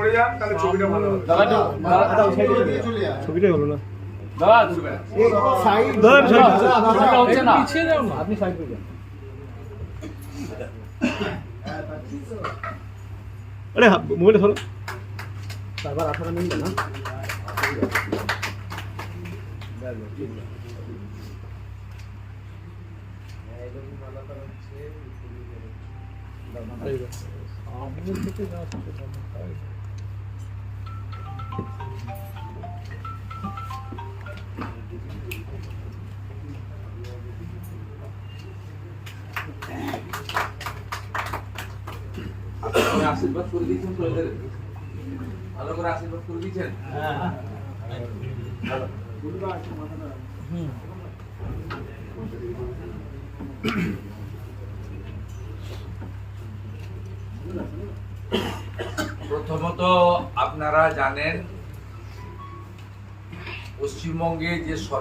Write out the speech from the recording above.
পড়ে যান তাহলে ছবিটা ভালো হবে। ছবিটাই হলো না। আপনি সাইড করে আরে মোবাইলটা ধরো। তারপর আঠারো মিনিট না? আপনি আশীর্বাদ করে দিয়েছেন তো এদের। ভালো করে আশীর্বাদ করে দিয়েছেন। প্রথমত আপনারা জানেন পশ্চিমবঙ্গে যে সরকার